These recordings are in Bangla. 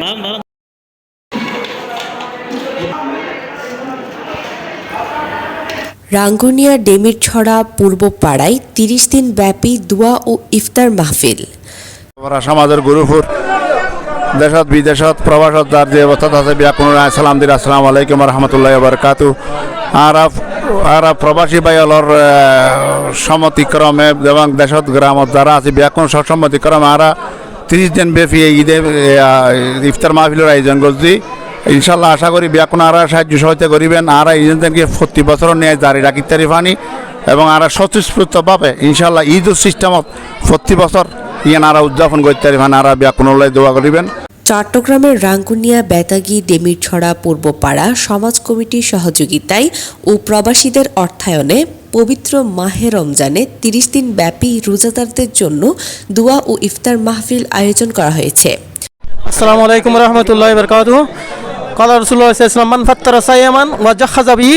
মারুন মারুন রাঙ্গুনিয়া ডেমির ছড়া পূর্ব পাড়ায় তিরিশ দিন ব্যাপী দোয়া ও ইফতার মাহফিল। সমাজের গুরুপুর দেশত বিদেশত প্রবাসত যার যে অবস্থা আছে ব্যাকুণ সালাম দিল আসসালামু আলাইকুম রহমতুল্লাহ বরকাতু আর আর প্রবাসী বাইলর সম্মতিক্রমে এবং দেশত গ্রামত যারা আছে ব্যাকুণ সম্মতিক্রমে আর তিরিশ দিন ব্যাপী এই ঈদে ইফতার মাহফিলের আয়োজন করছি। ইনশাল্লাহ আশা করি ব্যাকুণ আর সাহায্য সহায়তা করিবেন, আর এই প্রতি বছর নিয়ে জারি রাখি তারি ফানি, এবং আর স্বতঃস্ফূর্তভাবে ইনশাল্লাহ ঈদ সিস্টেমত প্রতি বছর ইয়ান আর উদযাপন করতে পারি আর ব্যাকুণলাই দোয়া করিবেন। চট্টগ্রামের রাঙ্গুনিয়া, বেতাগি ডেমিরছড়া পূর্বপাড়া সমাজ কমিটির সহযোগিতায় ও প্রবাসীদের অর্থায়নে পবিত্র মাহে রমজানে তিরিশ দিন ব্যাপী রোজাদারদের জন্য দোয়া ও ইফতার মাহফিল আয়োজন করা হয়েছে। আসসালামু আলাইকুম রহমতুল্লাহ বরকাত কলা রসুল্লাহ ইসলাম মান ফাত্তারা সাইয়ামান ওয়াজা খাজাবি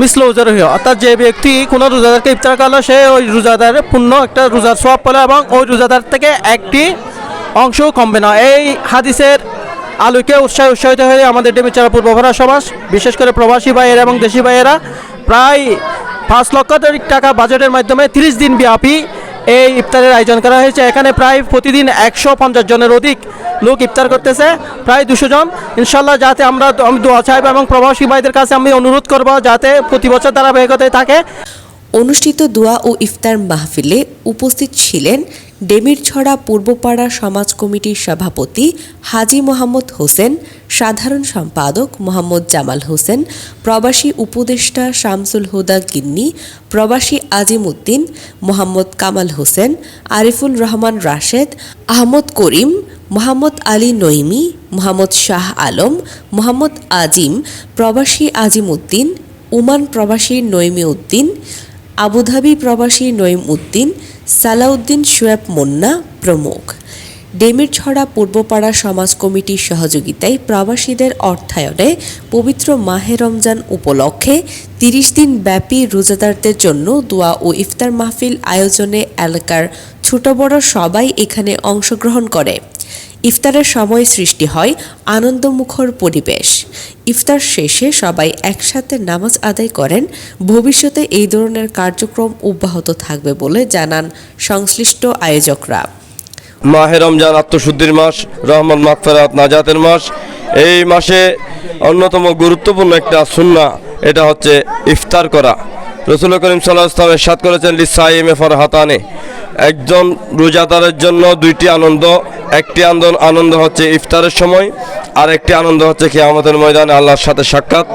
মিসল উজরহিও অর্থাৎ যে ব্যক্তি কোনো রোজাদারকে ইফতার করল, সে ওই রোজাদারের পূর্ণ একটা রোজার সব পেল এবং ওই রোজাদার থেকে একটি অংশও কমবে না। এই হাদিসের আলোকে উৎসাহ উৎসাহিত হয়ে আমাদের ডেমিচারা পূর্বভরা সমাজ, বিশেষ করে প্রবাসী ভাইয়েরা এবং দেশি ভাইয়েরা, প্রায় পাঁচ লক্ষাধিক টাকা বাজেটের মাধ্যমে তিরিশ দিন ব্যাপী এই ইফতারের আয়োজন করা হয়েছে। এখানে প্রায় প্রতিদিন একশো পঞ্চাশ জনের অধিক লোক ইফতার করতেছে, প্রায় দুশো জন। ইনশাল্লাহ যাতে আমরা আমি দোয়া চাইব এবং প্রবাসী ভাইদের কাছে আমি অনুরোধ করব যাতে প্রতি বছর ধারাবাহিকতায় থাকে। অনুষ্ঠিত দোয়া ও ইফতার মাহফিলে উপস্থিত ছিলেন ডেমিরছড়া পূর্বপাড়া সমাজ কমিটির সভাপতি হাজি মোহাম্মদ হোসেন, সাধারণ সম্পাদক মোহাম্মদ জামাল হোসেন, প্রবাসী উপদেষ্টা শামসুল হুদা গিন্নি, প্রবাসী আজিম উদ্দিন মোহাম্মদ কামাল হোসেন, আরিফুল রহমান রাশেদ, আহমদ করিম, মোহাম্মদ আলী নইমি মোহাম্মদ শাহ আলম, মোহাম্মদ আজিম, প্রবাসী আজিম উদ্দিন ওমান প্রবাসী নইমি উদ্দিন আবুধাবি প্রবাসী নঈম উদ্দিন সালাউদ্দিন শোয়েব মুন্না প্রমুখ। ডেমিরছড়া পূর্বপাড়া সমাজ কমিটির সহযোগিতায় প্রবাসীদের অর্থায়নে পবিত্র মাহে রমজান উপলক্ষে তিরিশ দিন ব্যাপী রোজাদারদের জন্য দোয়া ও ইফতার মাহফিল আয়োজনে এলাকার ছোট বড় সবাই এখানে অংশগ্রহণ করে। ইফতারের সময় সৃষ্টি হয় আনন্দমুখর পরিবেশ। ইফতার শেষে সবাই একসাথে নামাজ আদায় করেন। ভবিষ্যতে এই ধরনের কার্যক্রম অব্যাহত থাকবে বলে জানান সংশ্লিষ্ট আয়োজকরা। মাহে রমজান আত্মশুদ্ধির মাস রহমান মাগফেরাত নাজাতের মাস। এই মাসে অন্যতম গুরুত্বপূর্ণ একটা সুন্না, এটা হচ্ছে ইফতার করা। রসুল করিম সাল্লাহ সাত করেছেন, লিসাইমে ফরহাতানে। একজন রোজাদারের জন্য দুইটি আনন্দ, একটি আনন্দ হচ্ছে ইফতারের সময়, আর একটি আনন্দ হচ্ছে কি আমাদের ময়দানে আল্লাহর সাথে সাক্ষাৎ।